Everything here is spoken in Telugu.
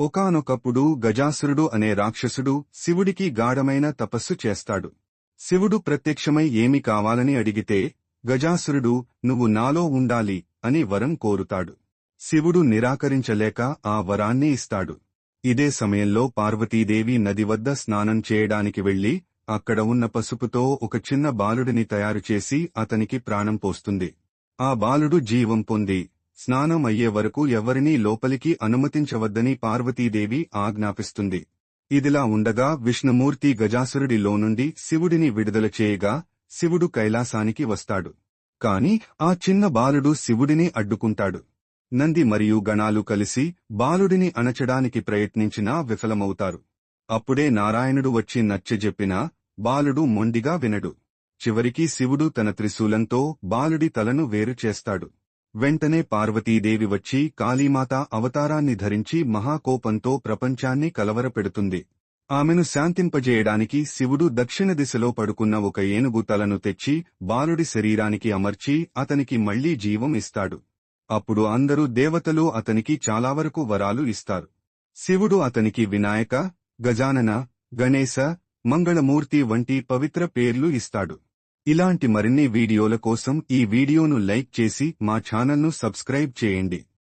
ఒకానొకప్పుడు గజాసురుడు అనే రాక్షసుడు శివుడికి గాఢమైన తపస్సు చేస్తాడు. శివుడు ప్రత్యక్షమై ఏమి కావాలని అడిగితే గజాసురుడు నువ్వు నాలో ఉండాలి అని వరం కోరుతాడు. శివుడు నిరాకరించలేక ఆ వరాన్ని ఇస్తాడు. ఇదే సమయంలో పార్వతీదేవి నది వద్ద స్నానం చేయడానికి వెళ్ళి అక్కడ ఉన్న పసుపుతో ఒక చిన్న బాలుడిని తయారుచేసి అతనికి ప్రాణం పోస్తుంది. ఆ బాలుడు జీవం పొంది స్నానం అయ్యే వరకు ఎవరినీ లోపలికి అనుమతించవద్దని పార్వతీదేవి ఆజ్ఞాపిస్తుంది. ఇదిలా ఉండగా విష్ణుమూర్తి గజాసురుడిలో నుండి శివుడిని విడుదల చేయగా శివుడు కైలాసానికి వస్తాడు. కాని ఆ చిన్న బాలుడు శివుడిని అడ్డుకుంటాడు. నంది మరియు గణాలు కలిసి బాలుడిని అణచడానికి ప్రయత్నించినా విఫలమవుతారు. అప్పుడే నారాయణుడు వచ్చి నచ్చజెప్పినా బాలుడు మొండిగా వినడు. చివరికి శివుడు తన త్రిశూలంతో బాలుడి తలను వేరు చేస్తాడు. వెంటనే పార్వతీదేవి వచ్చి కాళీమాత అవతారాన్ని ధరించి మహాకోపంతో ప్రపంచాన్ని కలవరపెడుతుంది. ఆమెను శాంతింపజేయడానికి శివుడు దక్షిణ దిశలో పడుకున్న ఒక ఏనుగు తలను తెచ్చి బాలుడి శరీరానికి అమర్చి అతనికి మళ్ళీ జీవం ఇస్తాడు. అప్పుడు అందరూ దేవతలు అతనికి చాలావరకు వరాలు ఇస్తారు. శివుడు అతనికి వినాయక గజానన గణేశ మంగళమూర్తి వంటి పవిత్ర పేర్లు ఇస్తాడు. ఇలాంటి మరిన్ని వీడియోల కోసం ఈ వీడియోను లైక్ చేసి మా ఛానల్ను సబ్స్క్రైబ్ చేయండి.